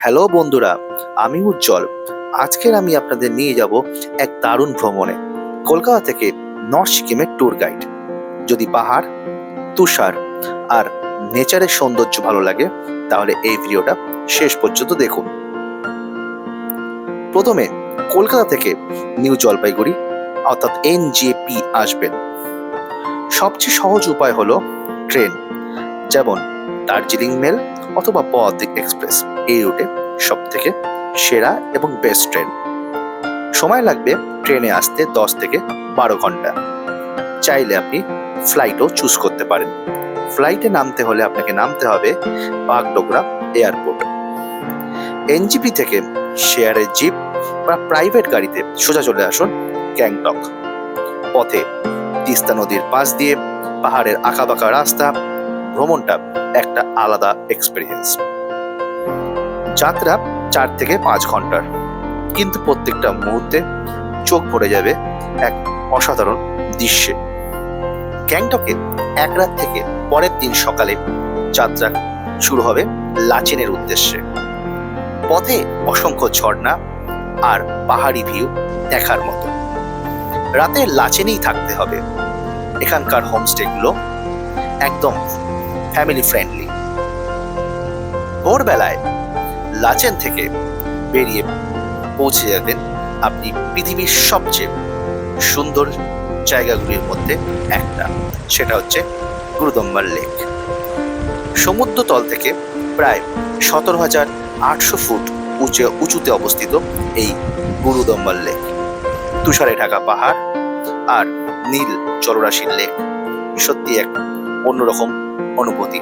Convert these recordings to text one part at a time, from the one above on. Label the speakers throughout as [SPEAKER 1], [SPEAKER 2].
[SPEAKER 1] Hello বন্ধুরা, আমি উজ্জ্বল। আজকের আমি আপনাদের নিয়ে যাব এক দারুণ ভ্রমণে, কলকাতা থেকে নর্থ সিকিমের ট্যুর গাইড। যদি পাহাড়, তুষার আর নেচারের সৌন্দর্য ভালো লাগে, তাহলে এই ভিডিওটা শেষ পর্যন্ত দেখুন। প্রথমে কলকাতা থেকে নিউ জলপাইগুড়ি, অর্থাৎ এনজেপি আসবেন। সবচেয়ে সহজ উপায় হলো ট্রেন, যেমন দার্জিলিং মেল অথবা পথ এক্সপ্রেস। এই রুটে সব থেকে সেরা এবং বেস্ট ট্রেন। সময় লাগবে ট্রেনে আসতে দশ থেকে বারো ঘণ্টা। চাইলে আপনি ফ্লাইটও চুজ করতে পারেন। ফ্লাইটে নামতে হলে আপনাকে নামতে হবে বাগডোগরা এয়ারপোর্ট। এনজিপি থেকে শেয়ারের জিপ বা প্রাইভেট গাড়িতে সোজা চলে আসুন গ্যাংটক। পথে তিস্তা নদীর পাশ দিয়ে পাহাড়ের আঁকাবাঁকা রাস্তা ভ্রমণটা একটা আলাদা এক্সপিরিয়েন্স যাত্রা চার থেকে পাঁচ ঘণ্টার। কিন্তু প্রত্যেকটা মুহূর্তে চোখ ভরে যাবে এক অসাধারণ দৃশ্যে। গ্যাংটকে এক রাত থেকে পরের দিন সকালে যাত্রা শুরু হবে লাচেনের উদ্দেশ্যে। পথে অসংখ্য ঝর্ণা আর পাহাড়ি ভিউ দেখার মতো। রাতে লাচেনেই থাকতে হবে। এখানকার হোমস্টেগুলো একদম ফ্যামিলি ফ্রেন্ডলি ভোরবেলায় লাচেন থেকে বেরিয়ে পৌঁছে যাবেন আপনি পৃথিবীর সবচেয়ে সুন্দর জায়গাগুলির মধ্যে একটা। সেটা হচ্ছে গুরুদম্বার লেক। সমুদ্র তল থেকে প্রায় সতেরো হাজার আটশো ফুট উঁচে, উঁচুতে অবস্থিত এই গুরুদম্বার লেক। তুষারে ঢাকা পাহাড় আর নীল জলরাশির লেক। সত্যি এক অন্যরকম অনুভূতি।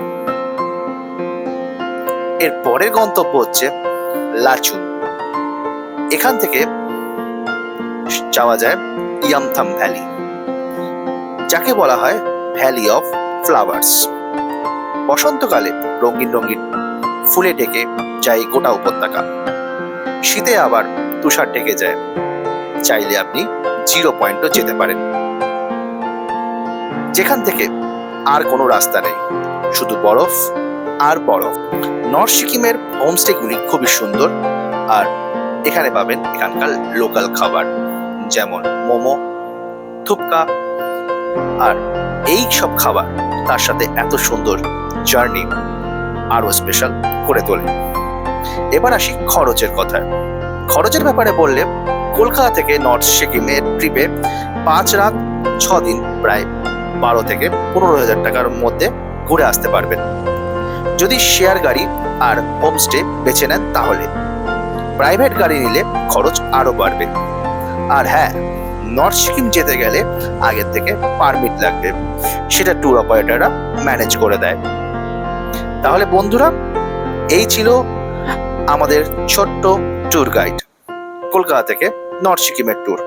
[SPEAKER 1] এর পরের গন্তব্য হচ্ছে লাচু। এখান থেকে যাওয়া যায় ইয়ামথাম ভ্যালি, যাকে বলা হয় ভ্যালি অফ ফ্লাওয়ার্স। বসন্তকালে রঙিন রঙিন ফুলে ঢেকে যায় গোটা উপত্যকা। শীতে আবার তুষার ঢেকে যায়। চাইলে আপনি জিরো পয়েন্টও যেতে পারেন। যেখান থেকে আর কোনো রাস্তা নেই। শুধু বরফ আর বরফ। নর্থ সিকিমের হোমস্টেগুলি খুবই সুন্দর আর এখানে পাবেন এখানকার লোকাল খাবার, যেমন মোমো, থুপকা আর এই সব খাবার তার সাথে এত সুন্দর জার্নি আরও স্পেশাল করে তোলে। এবার আসি খরচের কথায়। খরচের ব্যাপারে বললে কলকাতা থেকে নর্থ সিকিমের ট্রিপে পাঁচ রাত, ছ দিন প্রায় বারো থেকে পনেরো হাজার টাকার মধ্যে ঘুরে আসতে পারবেন। যদি শেয়ার গাড়ি আর হোমস্টে বেছে নেন তাহলে। প্রাইভেট গাড়ি নিলে খরচ আরও বাড়বে। আর হ্যাঁ নর্থ সিকিম যেতে গেলে আগের থেকে পারমিট লাগবে। সেটা ট্যুর অপারেটররা ম্যানেজ করে দেয়। তাহলে বন্ধুরা, এই ছিল আমাদের ছোট্ট ট্যুর গাইড কলকাতা থেকে নর্থ সিকিমের ট্যুর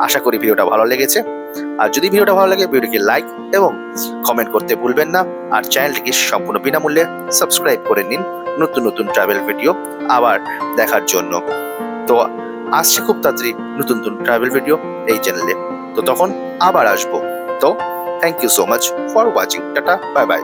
[SPEAKER 1] আশা করি ভিডিওটা ভালো লেগেছে। আর যদি ভিডিওটা ভালো লাগে ভিডিওটিকে লাইক এবং কমেন্ট করতে ভুলবেন না। আর চ্যানেলটিকে সম্পূর্ণ বিনামূল্যে সাবস্ক্রাইব করে নিন নতুন নতুন ট্রাভেল ভিডিও আবার দেখার জন্য। তো আসছে খুব তাড়াতাড়ি নতুন নতুন ট্রাভেল ভিডিও এই চ্যানেলে তো তখন আবার আসব। তো thank you so much for watching tata bye by